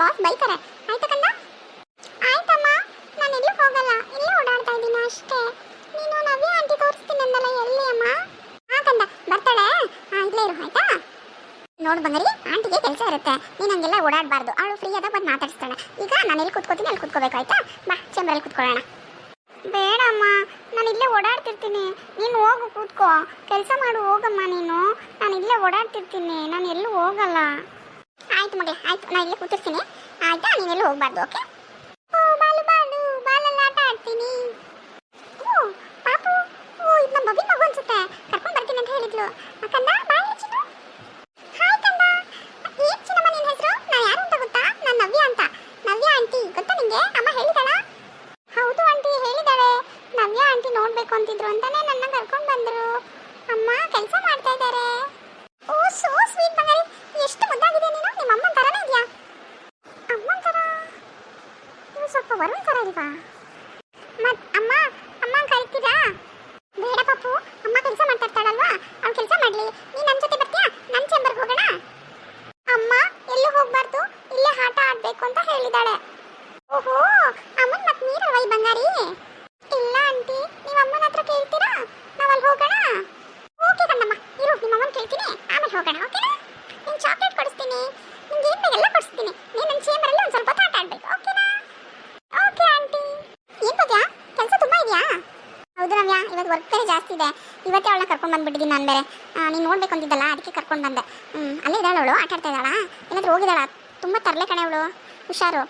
Boss ಬೈತಾರೆ. ಆಯ್ತಾ ಕಂದ? ಆಯ್ತಮ್ಮ, ನಾನು ಎಲ್ಲೂ ಹೋಗಲ್ಲ. ಇಲ್ಲೇ ಓಡಾಡ್ತಾ ಇದ್ದೀನಿ ಅಷ್ಟೇ. ನೀನು ನವ್ಯ ಆಂಟಿ ತೋರಿಸ್ತೀನಿ ಅಂದಲ್ಲ ಎಲ್ಲಿ ಅಮ್ಮ? ಆ ಕಂದ, ಬರ್ತಾಳೆ? ಇಲ್ಲೇ ಇರು, ಆಯ್ತಾ? ನೋಡು ಬಂಗಾರಿ, ಆಂಟಿಗೆ ಕೆಲಸ ಇರುತ್ತೆ. ನೀನು ಹಂಗೆಲ್ಲ ಓಡಾಡಬಾರ್ದು. ಅವಳು ಫ್ರೀ ಆದಾಗ ಬಂದು ಮಾತಾಡಿಸ್ತಾಳೆ. ಈಗ ನಾನು ಎಲ್ಲಿ ಕೂತ್ಕೋತೀನಿ ಅಲ್ಲಿ ಕೂತ್ಕೋಬೇಕು, ಆಯ್ತಾ? ಬಾ ಚೇಂಬರಲ್ಲಿ ಕೂತ್ಕೊಳ್ಳೋಣ. ಬೇಡಮ್ಮ, ನಾನು ಇಲ್ಲೇ ಓಡಾಡ್ತಿರ್ತೀನಿ. ನೀನು ಹೋಗು, ಕೂತ್ಕೋ. ಕೆಲಸ ಮಾಡು, ಹೋಗಮ್ಮ ನೀನು. ನಾನು ಇಲ್ಲೇ ಓಡಾಡ್ತಿರ್ತೀನಿ. ನಾನು ಎಲ್ಲೂ ಹೋಗಲ್ಲ. ಆಯ್ತು ಮಗಳೇ ಆಯ್ತು ನಾನು ಇಲ್ಲೇ ಕೂತಿರ್ತೀನಿ. ಆಯ್ತಾ? ನೀನು ಎಲ್ಲೂ ಹೋಗ್ಬಾರ್ದು ಓಕೆ ಓ ಬಾಲು ಬಾಲು ಬಾಲಲ್ಲಿ ಆಟ ಆಡ್ತೀನಿ ಓ ಪಾಪು ಓ ಇದು ನಮ್ಮ ಬಬಿನ್ ಮಗು ಅನ್ಸುತ್ತೆ ಕರ್ಕೊಂಡು ಬರ್ತೀನಿ ಅಂತ ಹೇಳಿದ್ಲು ಅಕ್ಕಂದ ಬಾಯ್ ಚಿನ್ನು ಹಾಯ್ ಕಂದ ಏನ್ ಚಿನ್ನಮ್ಮ ನಿನ್ನ ಹೆಸರು ನಾನು ಯಾರು ಅಂತ ಗೊತ್ತಾ ನಾನು ನವ್ಯ ಅಂತ ನವ್ಯ ಆಂಟಿ ಗೊತ್ತಾ ನಿಂಗೆ ಅಮ್ಮ ಹೇಳಿದಾಳ ಹೌದು ಆಂಟಿ ಹೇಳಿದಾಳೆ ನವ್ಯ ಆಂಟಿ ನೋಡ್ಬೇಕು ಅಂತಿದ್ರು ಅಂತಾನೆ ನನ್ನ ಕರ್ಕೊಂಡು ಬಂದ್ರು ಅಮ್ಮ ಕೆಲಸ ಮಾಡ್ತಾ ಇದ್ದಾರೆ ಓ ಸೋ ಸ್ವೀಟ್ ಬಂಗಾರಿ ಎಷ್ಟು ಮುದ್ದಾಗಿದೆ ನೀನು ನಿಮ್ಮ ಅಮ್ಮನ ಥರನೇ ಇದೆಯಾ ಅಮ್ಮನ ಥರ ನೀವು ಸ್ವಲ್ಪ ವರುಣ್ ಥರ ಇಲ್ವಾ ಮತ್ ಅಮ್ಮ ಅಮ್ಮ ಕರಿತೀರಾ ಬೇಡ ಪಾಪು ಅಮ್ಮ ಕೆಲಸ ಮಾಡ್ತಾ ಇರ್ತಾಳಲ್ವಾ ಅವ್ಳು ಕೆಲಸ ಮಾಡ್ಲಿ ನೀನ್ ನನ್ನ ಜೊತೆ ಬರ್ತೀಯಾ ನನ್ನ ಚೇಂಬರ್ಗೆ ಹೋಗೋಣ ಅಮ್ಮ ಎಲ್ಲೂ ಹೋಗ್ಬಾರ್ದು ಇಲ್ಲೇ ಆಟ ಆಡ್ಬೇಕು ಅಂತ ಹೇಳಿದಾಳೆ ಓಹೋ ಅಮ್ಮನ್ ಮತ್ ನೀರಲ್ವಾ ಈ ಬಂಗಾರಿ ಇಲ್ಲ ಆಂಟಿ ನೀವು ಅಮ್ಮನ ಹತ್ರ ಕೇಳ್ತೀರಾ ನಾವ್ ಅಲ್ಲಿ ಹೋಗೋಣ ಓಕೆ ಕಣ್ಣಮ್ಮ ಇರು ನಿಮ್ಮ ಅಮ್ಮನ ಕೇಳ್ತೀನಿ ಆಮೇಲೆ ಹೋಗೋಣ ಓಕೆನಾ ನಿನ್ ಚಾಕ್ಲೇಟ್ ಕೊಡಿಸ್ತೀನಿ ನಿಂಗೆ ಏನ್ ಬೇಕೆಲ್ಲ ಕೊಡಿಸ್ತೀನಿ ನೀನ್ ನನ್ನ ಚೇಂಬರಲ್ಲಿ ಒಂದ್ ಸ್ವಲ್ಪ ಹೊತ್ತು ಆಟ ಆಡ್ಬೇಕು ಓಕೆನಾ ಓಕೆ ಆಂಟಿ ಏನ್ ಪದ್ಯಾ ಕೆಲಸ ತುಂಬಾ ಇದೆಯಾ ಹೌದು ರಮ್ಯಾ ಇವತ್ತು ವರ್ಕ್ ಬೇರೆ ಜಾಸ್ತಿ ಇದೆ ಇವತ್ತೇ ಅವಳನ್ನ ಬಂದ್ಬಿಟ್ಟಿದ್ದೀನಿ ನಾನು ಬೇರೆ. ನೀನು ನೋಡ್ಬೇಕು ಅಂತಿದ್ದಲ್ಲ, ಅದಕ್ಕೆ ಕರ್ಕೊಂಡು ಬಂದೆ. ಹ್ಞೂ ಅಲ್ಲೇ ಇದ್ದಾಳೆ ಅವಳು, ಆಟ ಆಡ್ತಾ ಇದ್ದಾಳಾ? ಏನಾದರೂ ಹೋಗಿದ್ದಾಳ? ತುಂಬ ತರಲೆ ಕಣೆ ಅವಳು. ಹುಷಾರು.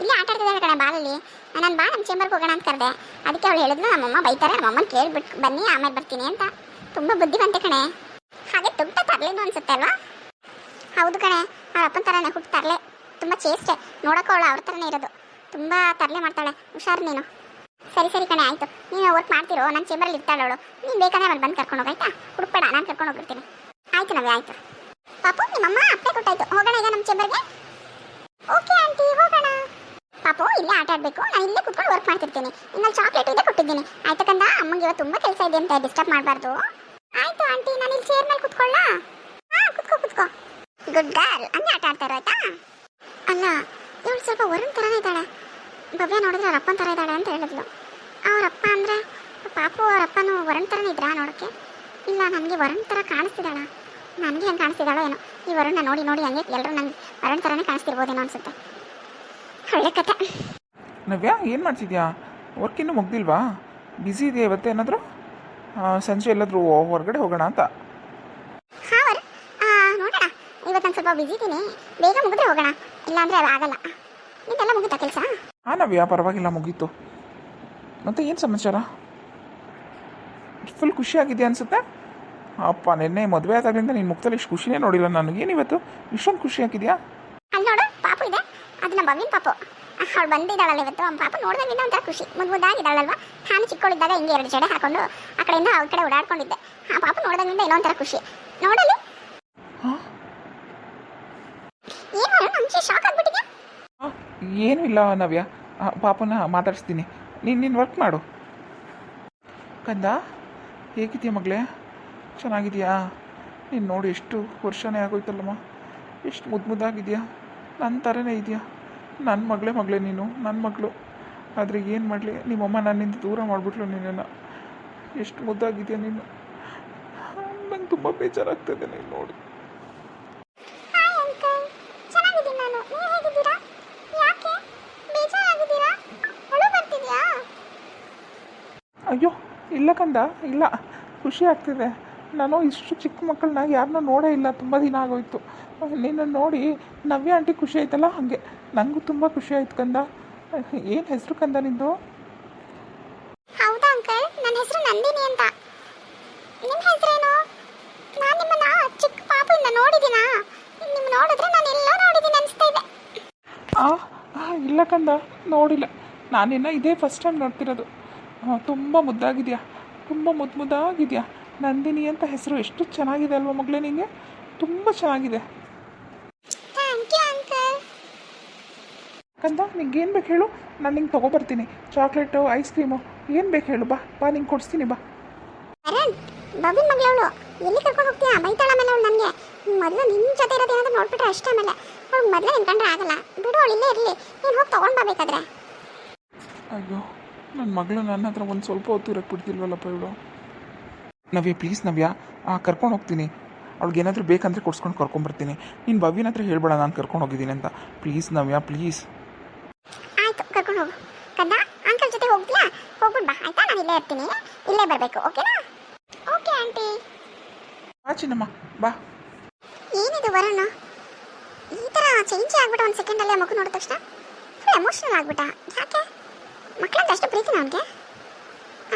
ಇಲ್ಲಿ ಆಟ ಆಡ್ತಿದ್ದಾಳೆ ಕಣೆ ಬಾಲಲ್ಲಿ. ನಾನು ಬಾ ನಮ್ಮ ಚೇಂಬರ್ಗೆ ಹೋಗೋಣ ಅಂತ ಕರೆದೆ. ಅದಕ್ಕೆ ಅವಳು ಹೇಳಿದ್ಲು, ನಮ್ಮಮ್ಮ ಬೈತಾರೆ, ನಮ್ಮಮ್ಮನ ಕೇಳಿಬಿಟ್ಟು ಬನ್ನಿ, ಆಮೇಲೆ ಬರ್ತೀನಿ ಅಂತ. ತುಂಬ ಬುದ್ಧಿವಂತೆ ಕಣೆ. ಹಾಗೆ ತುಂಬ ತರಲೇನು ಅನ್ಸುತ್ತೆ ಅಲ್ವಾ? ಹೌದು ಕಣೆ ಅವ್ರ ಅಪ್ಪನ ಥರನೇ ಹುಟ್ಟು ತರಲೆ. ತುಂಬ ಚೇಷ್ಟೆ. ನೋಡೋಕೆ ಅವಳು ಅವ್ರ ಥರನೇ ಇರೋದು. ತುಂಬ ತರಲೆ ಮಾಡ್ತಾಳೆ. ಹುಷಾರು ನೀನು. ಸರಿ ಸರಿ ಕಣೆ, ಆಯಿತು. ನೀನು ವರ್ಕ್ ಮಾಡ್ತಿರೋ ನನ್ನ ಚೇಂಬರಲ್ಲಿ ಇರ್ತಾಳೆ ಅವಳು. ನೀನು ಬೇಕಾದ್ರೆ ಅವಳು ಬಂದು ಕರ್ಕೊಂಡು ಹೋಗಾಯ್ತಾ ಹುಡುಕ್ಬೇಡ, ನಾನು ಕರ್ಕೊಂಡು ಹೋಗಿರ್ತೀನಿ ಆಯ್ತು ನವ್ಯ, ಆಯಿತು. ಪಾಪು, ನಿಮ್ಮಮ್ಮ ಅಪ್ಪೆ ಕೊಟ್ಟಾಯ್ತು. ಹೋಗೋಣ ಈಗ ನಮ್ಮ ಚೇಂಬರ್ಗೆ ಓಕೆ, ಆಂಟಿ, ಹೋಗೋಣ. ಪಾಪು, ಇಲ್ಲೇ ಆಟ ಆಡಬೇಕು. ನಾನು ಇಲ್ಲೇ ಕುತ್ಕೊಂಡು ವರ್ಕ್ ಮಾಡ್ತಿರ್ತೀನಿ. ಇನ್ನೊಂದು ಚಾಕ್ಲೇಟ್ ಇದೆ ಕೊಟ್ಟಿದ್ದೀನಿ. ಆಯ್ತು ಕಂದ? ಅಮ್ಮಂಗೆ ಇವತ್ತು ತುಂಬ ಕೆಲಸ ಇದೆ ಅಂತ ಡಿಸ್ಟರ್ಬ್ ಮಾಡಬಾರ್ದು. ಆಯ್ತು, ಆಂಟಿ, ನಾನು ಇಲ್ಲಿ ಚೇರ್ ಮೇಲೆ ಕುತ್ಕೊಳ್ಳ? ಹಾಂ, ಕುತ್ಕೋ ಕುತ್ಕೋ. ಗುಡ್ ಗರ್ಲ್ ಹಂಗೆ ಆಟ ಆಡ್ತಾರೋ ಆಯ್ತಾ? ಅಲ್ಲ, ಇವಳು ಸ್ವಲ್ಪ ವರುಣ್ ಥರನೇ ಇದ್ದಾಳೆ. ಭವ್ಯ ನೋಡಿದ್ರೆ ಅವ್ರ ಅಪ್ಪನ ಥರ ಇದ್ದಾಳೆ ಅಂತ ಹೇಳಿದ್ಲು. ಅವ್ರ ಅಂದ್ರೆ ಪಾಪು ಅವ್ರ ಅಪ್ಪನೂ ವರುಣ್ ಥರನೇ ಇದ್ರಾ ನೋಡೋಕ್ಕೆ ಇಲ್ಲ ನನಗೆ ವರುಣ್ ಥರ ಕಾಣಿಸ್ತಿದ್ದಾಳ. ನನಗೆ ಹೆಂಗೆ ಕಾಣಿಸ್ತಿದ್ದಾಳೋ ಏನೋ. ಈ ವರುಣ ನೋಡಿ ನೋಡಿ ಹಂಗೆ ಎಲ್ಲರೂ ನಂಗೆ ವರುಣ್ ಥರನೇ ಕಾಣಿಸ್ತಿರ್ಬೋದೇನೋ ಅನ್ಸುತ್ತೆ. ಒಳ್ಳೆ ಕತೆ. ನವ್ಯ ಏನು ಮಾಡ್ತಿದ್ಯಾ? ವರ್ಕ್ ಇನ್ನೂ ಮುಗ್ದಿಲ್ವಾ? ಬ್ಯುಸಿ ಇದೆಯಾ ಇವತ್ತೇನಾದರೂ ಸಂಜೆ ಎಲ್ಲಾದರೂ ಹೊರಗಡೆ ಹೋಗೋಣ ಅಂತ. ಹಾಂ ನೋಡೋಣ. ಇವತ್ತು ನಾನು ಸ್ವಲ್ಪ ಬಿಸಿ ಇದ್ದೀನಿ ಬೇಗ ಮುಗಿದ್ರೆ ಹೋಗೋಣ. ಇಲ್ಲಾಂದರೆ ಆಗಲ್ಲ. ನಿಂದೆಲ್ಲ ಮುಗಿತಾ ಕೆಲಸ? ಹಾಂ ನವ್ಯ ಪರವಾಗಿಲ್ಲ ಮುಗೀತು. ಮತ್ತು ಏನು ಸಮಾಚಾರ? ಫುಲ್ ಖುಷಿಯಾಗಿದೆಯಾ ಅನಿಸುತ್ತೆ? ಅಪ್ಪ ನಿನ್ನೆ ಮದುವೆ ಆದಾಗಲಿಂದ ನಿನ್ನ ಮುಖದಲ್ಲಿ ಇಷ್ಟು ಖುಷಿನೇ ನೋಡಿಲ್ಲ ನನಗೆ. ಏನಿವತ್ತು ಇಷ್ಟೊಂದು ಖುಷಿ ಆಗಿದೆಯಾ ಅಲ್ಲಿ ನೋಡು ಪಾಪು ಇದೆ. ಅದು ನಮ್ಮ ಬವಿನ್ ಪಾಪು. ಅವಳು ಬಂದಿದ್ದಾಳಲ್ಲ ಇವತ್ತು. ಅವ್ನ ಪಾಪ ನೋಡ್ದಂಗಿದ್ದ ಒಂಥರ ಖುಷಿ. ಮುದ್ದು ಮುದ್ದಾಗಿದ್ದಾಳಲ್ವಾ ನಾನು ಚಿಕ್ಕವಳಿದ್ದಾಗ ಹಿಂಗೆ ಎರಡು ಜಡೆ ಹಾಕೊಂಡು ಆ ಕಡೆಯಿಂದ ಅವ್ರ ಕಡೆ ಓಡಾಡ್ಕೊಂಡಿದ್ದೆ. ಆ ಪಾಪ ನೋಡಿದಾಗಿಂದ ಏನೋ ಒಂಥರ ಖುಷಿ ನೋಡಲಿ ಏನು ನಮ್ಗೆ ಶಾಕ್ ಆಗ್ಬಿಟ್ಟಿದ್ಯಾ ಏನೂ ಇಲ್ಲ ನವ್ಯ. ಪಾಪನ ಮಾತಾಡಿಸ್ತೀನಿ. ನೀನು ನೀನು ವರ್ಕ್ ಮಾಡು. ಕಂದ, ಹೇಗಿದೆಯಾ ಮಗಳೇ? ಚೆನ್ನಾಗಿದೆಯಾ? ನೀನು ನೋಡಿ ಎಷ್ಟು ವರ್ಷನೇ ಆಗೋಯ್ತಲ್ಲಮ್ಮ. ಎಷ್ಟು ಮುದ್ದು ನನ್ನ ಥರನೇ ಇದೆಯಾ? ನನ್ನ ಮಗಳೇ ಮಗಳೇ ನೀನು ನನ್ನ ಮಗಳು. ಆದರೆ ಏನು ಮಾಡಲಿ? ನಿಮ್ಮಮ್ಮ ನನ್ನಿಂದ ದೂರ ಮಾಡಿಬಿಟ್ಲು ನಿನ್ನನ್ನು. ಎಷ್ಟು ಮುದ್ದಾಗಿದೆಯಾ ನೀನು? ನಂಗೆ ತುಂಬ ಬೇಜಾರಾಗ್ತದೆ ನೀನು ನೋಡಿ ಹಾಯ್ ಅಂಕಲ್ ಚೆನ್ನಾಗಿದ್ದೀನಿ ನಾನು ನೀವು ಹೇಗಿದ್ದೀರಾ ಯಾಕೆ ಬೇಜಾರಾಗಿದ್ದೀರಾ ಅಳು ಬರ್ತಿದ್ಯಾ ಅಯ್ಯೋ ಇಲ್ಲ ಕಂದ ಇಲ್ಲ. ಖುಷಿ ಆಗ್ತಿದೆ. ನಾನು ಇಷ್ಟು ಚಿಕ್ಕ ಮಕ್ಕಳನ್ನ ಯಾರನ್ನೂ ನೋಡೇ ಇಲ್ಲ. ತುಂಬ ದಿನ ಆಗೋಯ್ತು. ನಿನ್ನ ನೋಡಿ ನವ್ಯ ಆಂಟಿ ಖುಷಿ ಆಯ್ತಲ್ಲ ಹಾಗೆ. ನನಗೂ ತುಂಬ ಖುಷಿ ಆಯ್ತು ಕಂದ. ಏನು ಹೆಸರು ಕಂದ ನಿಂದು? ಹೌದಾ ಅಂಕಲ್ ನನ್ನ ಹೆಸರು ನಂದಿನಿ ಅಂತ. ನಿಮ್ಮ ಹೆಸರೇನು? ನಾನು ನಿಮ್ಮನ್ನ ಚಿಕ್ಕ ಪಾಪುಯಿಂದ ನೋಡಿದ್ದೀನ? ನಿಮ್ಮ ನೋಡಿದ್ರೆ ನಾನು ಎಲ್ಲೋ ನೋಡಿದ್ದೀನಿ ಅನಿಸ್ತಾ ಇದೆ. ಆ ಆ, ಇಲ್ಲ ಕಂದ ನೋಡಿಲ್ಲ. ನಾನಿನ್ನ ಇದೇ ಫಸ್ಟ್ ಟೈಮ್ ನೋಡ್ತಿರೋದು. ತುಂಬ ಮುದ್ದಾಗಿದೆಯಾ? ತುಂಬ ಮುದ್ದು ಮುದ್ದಾಗಿದೆಯಾ? ನಂದಿನಿ ಅಂತ ಹೆಸರು ಎಷ್ಟು ಚೆನ್ನಾಗಿದೆ ಅಲ್ವಾ ಮಗಳೇ ನಿಂಗೆ? ತುಂಬ ಚೆನ್ನಾಗಿದೆ. ಕಂದ ನಿಂಗೆ ಏನು ಬೇಕು ಹೇಳು. ನಾನು ನಿಂಗೆ ತೊಗೊಬರ್ತೀನಿ. Chocolate ice cream. ಏನು ಬೇಕು ಹೇಳು ಬಾ. ಬಾ ನಿಂಗೆ ಕೊಡಿಸ್ತೀನಿ ಬಾ. ಬಬಿನ್ ಮಗಳವಳು. ಎಲ್ಲಿ ಕರ್ಕೊಂಡು ಹೋಗ್ತೀಯಾ? ಬೈತಾಳ ಮೇಲೆ ಅವಳು ನನಗೆ. ಮೊದಲು ನಿನ್ನ ಜೊತೆ ಇರೋದೇನಾದ್ರೂ ನೋಡ್ಬಿಟ್ರೆ ಅಷ್ಟೇ ಆಮೇಲೆ. ಅವ್ಳು ಮೊದಲೇ ನಿಂತ್ಕೊಂಡ್ರೆ ಆಗಲ್ಲ. ಬಿಡು ಅವಳು ಇಲ್ಲೇ ಇರಲಿ. ನೀನು ಹೋಗಿ ತೊಗೊಂಡು ಬರ್ಬೇಕಾದ್ರೆ ಅಯ್ಯೋ. ನನ್ನ ಮಗಳು ನನ್ನ ಹತ್ರ ಒಂದು ಸ್ವಲ್ಪ ಹೊತ್ತು ಇರಕ್ಕೆ ಬಿಡ್ತಿಲ್ವಲ್ಲಪ್ಪ ಇವಳು? ನವ್ಯ ಪ್ಲೀಸ್ ನವ್ಯ. ಕರ್ಕೊಂಡು ಹೋಗ್ತೀನಿ. ಅವ್ಳಿಗೆ ಏನಾದರೂ ಬೇಕಂದರೆ ಕೊಡ್ಸ್ಕೊಂಡು ಕರ್ಕೊಂಡ್ಬರ್ತೀನಿ ನೀನು ಭವ್ಯನ ಹತ್ರ ಹೇಳ್ಬೇಡ ನಾನು ಕರ್ಕೊಂಡು ಹೋಗಿದ್ದೀನಿ ಅಂತ. ಪ್ಲೀಸ್ ನವ್ಯ ಪ್ಲೀಸ್ ಆಯ್ತು ಕರ್ಕೊಂಡು ಹೋಗು. ಕಂದ ಅಂಕಲ್ ಜೊತೆ ಹೋಗ್ತೀಯಾ? ಹೋಗ್ಬಿಟ್ಟು ಬಾ ಆಯ್ತಾ? ನಾನು ಇಲ್ಲೇ ಇರ್ತೀನಿ. ಇಲ್ಲೇ ಬರಬೇಕು ಓಕೆನಾ ಓಕೆ ಆಂಟಿ ಬಾ ಚಿನ್ನಮ್ಮ ಬಾ. ಏನಿದು ವರುಣ್? ಈ ಥರ ಚೇಂಜ್ ಆಗ್ಬಿಟ್ಟ ಒಂದು ಸೆಕೆಂಡ್ ಅಲ್ಲಿ ಮಗು ನೋಡಿದ ತಕ್ಷಣ? ಫುಲ್ ಎಮೋಷನಲ್ ಆಗ್ಬಿಟ್ಟ. ಯಾಕೆ? ಮಕ್ಕಳಂತ ಅಷ್ಟು ಪ್ರೀತಿನ ಅವನಿಗೆ?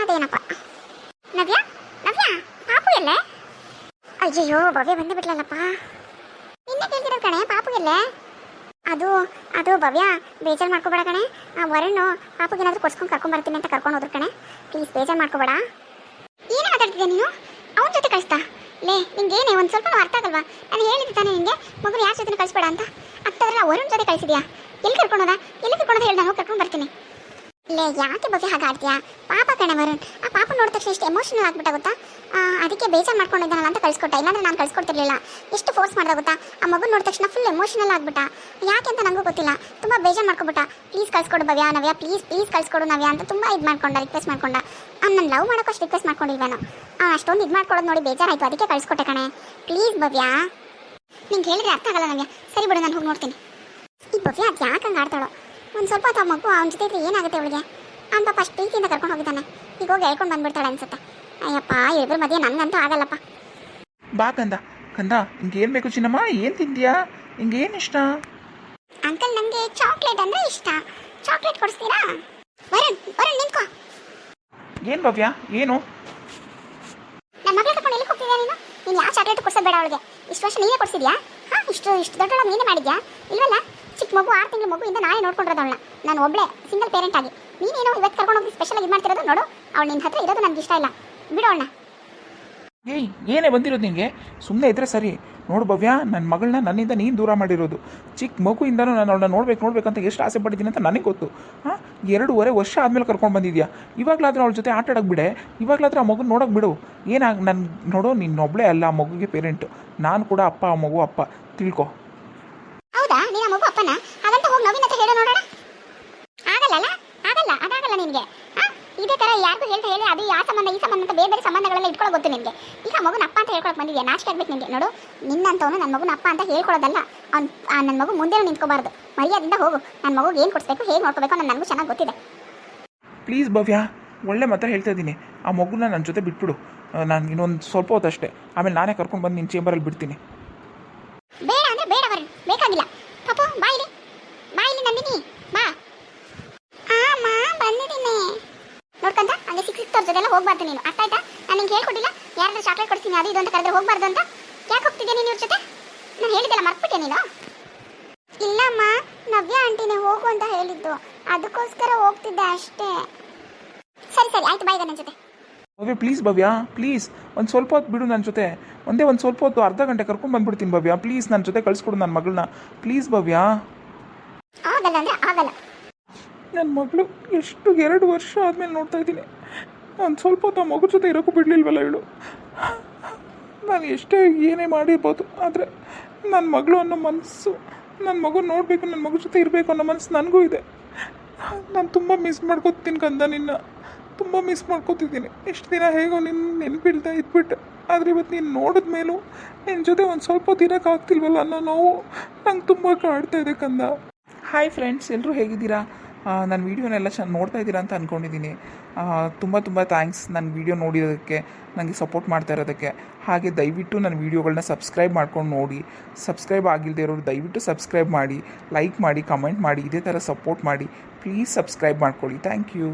ಅದೇನಪ್ಪ? ನವ್ಯ? ನವ್ಯ? ಪಾಪು ಎಲ್ಲೇ? ಅಯ್ಯಯ್ಯೋ, ಭವ್ಯ ಬಂದು ಬಿಟ್ಲಲ್ಲಪ್ಪ. ನಿನ್ನೆ ಕೇಳ್ತಿರೋ ಕಣೆ, ಪಾಪು ಎಲ್ಲೇ? ಅದು ಅದು ಭವ್ಯ, ಬೇಜಾರು ಮಾಡ್ಕೋಬೇಡ ಕಣೆ. ಆ ವರುಣ್ ಪಾಪುಗೆ ಏನಾದರೂ ಕೊಡ್ಸ್ಕೊಂಡು ಕರ್ಕೊಂಬರ್ತೀನಿ ಅಂತ ಕರ್ಕೊಂಡು ಹೋದ್ರು ಕಣೆ. ಪ್ಲೀಸ್ ಬೇಜಾರು ಮಾಡ್ಕೋಬೇಡ. ಏನು ಮಾತಾಡ್ತಿದ್ದೆ ನೀನು? ಅವನ ಜೊತೆ ಕಳಿಸ್ತಾ? ಲೇ, ನಿಂಗೇನೆ, ಒಂದು ಸ್ವಲ್ಪ ಅರ್ಥ ಆಗಲ್ವಾ? ನಾನು ಹೇಳಿದ್ದೆ ತಾನೇ ನಿಂಗೆ ಮಗು ಯಾರ ಜೊತೆ ಕಳಿಸ್ಬೇಡ ಅಂತ. ಅತ್ತದ್ರಲ್ಲ ವರುಣ್ ಜೊತೆ ಕಳಿಸಿದ್ಯಾ? ಎಲ್ಲಿ ಕರ್ಕೊಂಡೋದ ಎಲ್ಲಿ ಕರ್ಕೊಂಡೋದ ಹೇಳಿ ನಾನು ಕರ್ಕೊಂಡು ಬರ್ತೀನಿ. ಲೇ, ಯಾಕೆ ಬಗ್ಗೆ ಹಾಗಾಡ್ತೀಯಾ ಪಾಪ ಕಣೆ ವರುಣ್. ಆ ಪಾಪ ನೋಡಿದ ತಕ್ಷಣ ಎಷ್ಟು ಎಮೋಷನಲ್ ಆಗ್ಬಿಟ್ಟ ಗೊತ್ತಾ? ಅದಕ್ಕೆ ಬೇಜಾರು ಮಾಡ್ಕೊಂಡಿದ್ದಾನಲ್ಲ ಅಂತ ಕಳ್ಸ್ಕೊಟ್ಟ. ಇಲ್ಲಾಂದ್ರೆ ನಾನು ಕಳ್ಸ್ಕೊಡ್ತಿರ್ಲಿಲ್ಲ. ಎಷ್ಟು ಫೋರ್ಸ್ ಮಾಡ್ದ ಗೊತ್ತಾ? ಆ ಮಗು ನೋಡಿದ ತಕ್ಷಣ ಫುಲ್ ಎಮೋಷನಲ್ ಆಗ್ಬಿಟ್ಟ. ಯಾಕೆ ಅಂತ ನನಗೂ ಗೊತ್ತಿಲ್ಲ. ತುಂಬ ಬೇಜಾರು ಮಾಡ್ಕೊಬಿಟ್ಟ. ಪ್ಲೀಸ್ ಕಳ್ಸ್ಕೊಡು ಭವ್ಯ, ನವ್ಯ. ಪ್ಲೀಸ್ ಪ್ಲೀಸ್ ಕಳ್ಸ್ಕೊಡು ನವ್ಯ ಅಂತ ತುಂಬ ಇದು ಮಾಡ್ಕೊಂಡ ರಿಕ್ವೆಸ್ಟ್ ಮಾಡ್ಕೊಂಡ. ನಾನು ಲವ್ ಮಾಡೋಕೆ ಅಷ್ಟು ರಿಕ್ವೆಸ್ಟ್ ಮಾಡ್ಕೊಂಡಿಲ್ವೇನೋ. ಅಷ್ಟೊಂದು ಇದು ಮಾಡ್ಕೊಳ್ಳೋದು ನೋಡಿ ಬೇಜಾರಾಯ್ತು. ಅದಕ್ಕೆ ಕಳ್ಸ್ಕೊಟ್ಟೆ ಕಣೆ. ಪ್ಲೀಸ್ ಭವ್ಯ. ನಿಂಗೆ ಹೇಳಿದ್ರೆ ಅರ್ಥ ಆಗಲ್ಲ ನವ್ಯಾ. ಸರಿ ಬಿಡು, ನಾನು ಹೋಗಿ ನೋಡ್ತೀನಿ. ಈ ಭವ್ಯ ಅದು ಯಾಕೆ ಹಂಗೆ ಆಡ್ತಾಳೋ? ಒಂದು ಸ್ವಲ್ಪ ಹೊತ್ತು ಆ ಮಗು ಅವನ ಜೊತೆ ಇದ್ರೆ ಏನಾಗುತ್ತೆ ಅವಳಿಗೆ? ಅವ್ನ ಪಾಪ ಅಷ್ಟು ಪ್ರೀತಿಯಿಂದ ಕರ್ಕೊಂಡು ಹೋಗಿದ್ದಾನೆ. ಈಗ ಹೋಗಿ ಹೇಳ್ಕೊಂಡು ಬಂದ್ಬಿಡ್ತಾಳೆ ಅನ್ಸುತ್ತೆ. ಅಯ್ಯಪ್ಪ ಇಬ್ಬರು ಮಧ್ಯೆ ನನಗಂತೂ ಆಗಲ್ಲಪ್ಪ. ಬಾ ಕಂದ. ಕಂದ ಹಿಂಗೇನು ಬೇಕು ಚಿನ್ನಮ್ಮ? ಏನು ತಿಂತೀಯಾ ಏನು ಇಷ್ಟ? ಅಂಕಲ್ ನನಗೆ ಚಾಕ್ಲೇಟ್ ಅಂದರೆ ಇಷ್ಟ. ಚಾಕ್ಲೇಟ್ ಕೊಡಿಸ್ತೀರಾ? ವರುಣ್ ವರುಣ್ ನಿಂತ್ಕೋ. ಏನು ಭವ್ಯ? ಏನು? ನಮ್ಮ ಮಗಳ ಕರ್ಕೊಂಡು ಎಲ್ಲಿ ಹೋಗ್ತಿದ್ಯಾ ನೀನು? ನೀನು ಯಾವ ಚಾಕ್ಲೇಟ್ ಕೊಡ್ಸೋದು ಬೇಡ ಅವಳಿಗೆ. ಇಷ್ಟು ವರ್ಷ ನೀನೇ ಕೊಡಿಸಿದ್ಯಾ? ಹಾಂ ಇಷ್ಟು ಇಷ್ಟು ದೊಡ್ಡ ನೀನೇ ಮಾಡಿದ್ಯಾ? ಇಲ್ವಲ್ಲ? ಚಿಕ್ಕ ಮಗು ಆರು ತಿಂಗಳ ಮಗುವಿಂದ ನಾನೇ ನೋಡ್ಕೊಂಡಿರೋದು ನಾನು ಒಬ್ಳೆ ಸಿಂಗಲ್ ಪೇರೆಂಟ್ ಆಗಿ. ನೀನೇನೋ ಇವತ್ತು ಕರ್ಕೊಂಡು ಹೋಗಿ ಸ್ಪೆಷಲ್ ಇದು ಮಾಡ್ತಿರೋದು ನೋಡು. ಅವಳು ನಿನ್ನ ಹತ್ರ ಇರೋದು ನನಗೆ ಇಷ್ಟ ಇಲ್ಲ. ಬಿಡು ಏಯ್, ಏನೇ ಬಂದಿರೋದು ನಿನಗೆ? ಸುಮ್ಮನೆ ಇದ್ರೆ ಸರಿ. ನೋಡು ಭವ್ಯ ನನ್ನ ಮಗಳನ್ನ ನನ್ನಿಂದ ನೀನು ದೂರ ಮಾಡಿರೋದು. ಚಿಕ್ಕ ಮಗುವಿಂದನೂ ನಾನು ಅವಳನ್ನ ನೋಡ್ಬೇಕು ನೋಡ್ಬೇಕು ಅಂತ ಎಷ್ಟು ಆಸೆ ಪಟ್ಟಿದ್ದೀನಿ ಅಂತ ನನಗೆ ಗೊತ್ತು. ಹಾಂ, ಎರಡೂವರೆ ವರ್ಷ ಆದಮೇಲೆ ಕರ್ಕೊಂಡು ಬಂದಿದ್ಯಾ? ಇವಾಗಲಾದ್ರೂ ಅವಳ ಜೊತೆ ಆಟ ಬಿಡೆ. ಇವಾಗಲಾದ್ರೂ ಆ ಮಗುನ ನೋಡೋಕೆ ಬಿಡು. ಏನಾಗ ನನ್ನ ನೋಡು ನಿನ್ನೊಬ್ಳೇ ಅಲ್ಲ ಆ ಮಗುಗೆ ಪೇರೆಂಟು ನಾನು ಕೂಡ ಅಪ್ಪ ಆ ಮಗು ಅಪ್ಪ. ತಿಳ್ಕೊ. ನೀನು ಮಗು ಅಪ್ಪನ? ಹಾಗಂತ ಹೋಗಿ ನವೀನ್ ಅಂತ ಹೇಳೋ ನೋಡೋಣ. ಆಗಲ್ಲಲ್ಲ ಆಗಲ್ಲ ಅದಾಗಲ್ಲ ನಿನಗೆ. ಇದೇ ಥರ ಯಾರಿಗೂ ಹೇಳ್ತಾ ಹೇಳಿ ಅದು ಯಾವ ಸಂಬಂಧ ಈ ಸಂಬಂಧ ಅಂತ ಬೇರೆ ಬೇರೆ ಸಂಬಂಧಗಳೆಲ್ಲ ಇಟ್ಕೊಳ್ಳೋ ಗೊತ್ತು ನಿಮಗೆ ಈಗ ಮಗುನ ಅಪ್ಪ ಅಂತ ಹೇಳ್ಕೊಳಕ್ಕೆ ಬಂದಿದ್ಯಾ? ನಾಚಿಕೆ ಆಗ್ಬೇಕು ನಿನಗೆ. ನೋಡು ನಿನ್ನಂತವನು ನನ್ನ ಮಗುನ ಅಪ್ಪ ಅಂತ ಹೇಳ್ಕೊಳ್ಳೋದಲ್ಲ ಅವ್ನು ನನ್ನ ಮಗು ಮುಂದೆ ನಿಂತ್ಕೋಬಾರ್ದು. ಮರ್ಯಾದಿಂದ ಹೋಗು. ನನ್ನ ಮಗು ಏನು ಕೊಡಿಸ್ಬೇಕು ಹೇಗೆ ನೋಡ್ಕೋಬೇಕು ನನ್ನ ನನಗೂ ಚೆನ್ನಾಗಿ ಗೊತ್ತಿದೆ. ಪ್ಲೀಸ್ ಭವ್ಯ ಒಳ್ಳೆ ಮಾತ್ರ ಹೇಳ್ತಾ ಇದ್ದೀನಿ. ಆ ಮಗುನ ನನ್ನ ಜೊತೆ ಬಿಟ್ಬಿಡು. ನಾನು ಇನ್ನೊಂದು ಸ್ವಲ್ಪ ಹೊತ್ತಷ್ಟೇ. ಆಮೇಲೆ ನಾನೇ ಕರ್ಕೊಂಡು ಬಂದು ನಿನ್ನ ಚೇಂಬರಲ್ಲಿ ಬಿಡ್ತೀನಿ. ಬೇಡ ಅಂದ್ರೆ ಬೇಡ ಬರ್ರಿ ಬೇಕಾಗಿಲ್ಲ. ಪಾಪು ಬಾ ಇಲ್ಲಿ. ಬಾ ಇಲ್ಲಿ ನಂದಿನಿ, ಬಾ. ಆಮ ಬಂದಿದ್ದೀನಿ. ನೋಡ್ಕಂತ, ಹಂಗೆ ಸಿಕ್ಕ ಸಿಕ್ ತೋರ್ಸೋದೆಲ್ಲ ಹೋಗ್ಬಾರ್ದು ನೀನು. ಅರ್ಥ ಆಯ್ತಾ? ನಾನು ನಿಂಗೆ ಹೇಳ್ಕೊಟ್ಟಿಲ್ಲ? ಯಾರಾದ್ರೂ ಚಾಕ್ಲೇಟ್ ಕೊಡ್ತೀನಿ ಅದು ಇದು ಅಂತ ಕರೆದ್ರೆ ಹೋಗ್ಬಾರ್ದು ಅಂತ? ಯಾಕೆ ಹೋಗ್ತಿದ್ದೆ ನೀನು ಇವ್ರ ಜೊತೆ? ನಾನು ಹೇಳಿದ್ದೆಲ್ಲ ಮರ್ತ್ಬಿಟ್ಟೆ ನೀನು. ಇಲ್ಲಮ್ಮ ನವ್ಯ ಆಂಟಿನೇ ಹೋಗು ಅಂತ ಹೇಳಿದ್ದು. ಅದಕ್ಕೋಸ್ಕರ ಹೋಗ್ತಿದ್ದೆ ಅಷ್ಟೇ. ಸರಿ ಸರಿ, ಆಯ್ತು ಬಾಯ್ ನನ್ನ ಜೊತೆ. ಭವ್ಯ ಪ್ಲೀಸ್ ಭವ್ಯ ಪ್ಲೀಸ್ ಒಂದು ಸ್ವಲ್ಪ ಹೊತ್ತು ಬಿಡು ನನ್ನ ಜೊತೆ. ಒಂದೇ ಒಂದು ಸ್ವಲ್ಪ ಹೊತ್ತು ಅರ್ಧ ಗಂಟೆ ಕರ್ಕೊಂಡು ಬಂದ್ಬಿಡ್ತೀನಿ ಭವ್ಯ. ಪ್ಲೀಸ್ ನನ್ನ ಜೊತೆ ಕಳಿಸ್ಕೊಡು ನನ್ನ ಮಗಳನ್ನ. ಪ್ಲೀಸ್ ಭವ್ಯ. ಆಗಲ್ಲ ಅಂದ್ರೆ ಆಗಲ್ಲ. ನನ್ನ ಮಗಳು ಎಷ್ಟು ಎರಡು ವರ್ಷ ಆದಮೇಲೆ ನೋಡ್ತಾ ಇದ್ದೀನಿ. ಒಂದು ಸ್ವಲ್ಪ ಹೊತ್ತು ಆ ಮಗು ಜೊತೆ ಇರೋಕ್ಕೂ ಬಿಡಲಿಲ್ವಲ್ಲ ಇವಳು? ನಾನು ಎಷ್ಟೇ ಏನೇ ಮಾಡಿರ್ಬೋದು ಆದರೆ ನನ್ನ ಮಗಳು ಅನ್ನೋ ಮನಸ್ಸು ನನ್ನ ಮಗು ನೋಡಬೇಕು ನನ್ನ ಮಗು ಜೊತೆ ಇರಬೇಕು ಅನ್ನೋ ಮನಸ್ಸು ನನಗೂ ಇದೆ. ನಾನು ತುಂಬ ಮಿಸ್ ಮಾಡ್ಕೊತೀನಿ ಕಂದ ನಿನ್ನ. ತುಂಬ ಮಿಸ್ ಮಾಡ್ಕೊತಿದ್ದೀನಿ. ಇಷ್ಟು ದಿನ ಹೇಗೋ ನಿನ್ನ ನೆನಪಿಳ್ತಾ ಇದ್ಬಿಟ್ಟು. ಆದರೆ ಇವತ್ತು ನೀನು ನೋಡಿದ ಮೇಲೂ ನಿನ್ನ ಜೊತೆ ಒಂದು ಸ್ವಲ್ಪ ದಿನಕ್ಕೆ ಆಗ್ತಿಲ್ವಲ್ಲ ಅನ್ನೋ ನೋವು? ನಂಗೆ ತುಂಬ ಕಾಡ್ತಾ ಇದೆ ಕಂದ. ಹಾಯ್ ಫ್ರೆಂಡ್ಸ್ ಎಲ್ಲರೂ ಹೇಗಿದ್ದೀರಾ? ನನ್ನ ವೀಡಿಯೋನೆಲ್ಲ ಚೆನ್ನಾಗಿ ನೋಡ್ತಾ ಇದ್ದೀರಾ ಅಂತ ಅಂದ್ಕೊಂಡಿದ್ದೀನಿ ತುಂಬ ತುಂಬ ಥ್ಯಾಂಕ್ಸ್ ನನ್ನ ವೀಡಿಯೋ ನೋಡಿರೋದಕ್ಕೆ ನನಗೆ ಸಪೋರ್ಟ್ ಮಾಡ್ತಾ ಇರೋದಕ್ಕೆ. ಹಾಗೆ ದಯವಿಟ್ಟು ನನ್ನ ವೀಡಿಯೋಗಳನ್ನ ಸಬ್ಸ್ಕ್ರೈಬ್ ಮಾಡ್ಕೊಂಡು ನೋಡಿ. ಸಬ್ಸ್ಕ್ರೈಬ್ ಆಗಿಲ್ಲದೆ ಇರೋರು ದಯವಿಟ್ಟು ಸಬ್ಸ್ಕ್ರೈಬ್ ಮಾಡಿ ಲೈಕ್ ಮಾಡಿ ಕಮೆಂಟ್ ಮಾಡಿ, ಇದೇ ಥರ ಸಪೋರ್ಟ್ ಮಾಡಿ. ಪ್ಲೀಸ್ ಸಬ್ಸ್ಕ್ರೈಬ್ ಮಾಡ್ಕೊಳ್ಳಿ. Thank you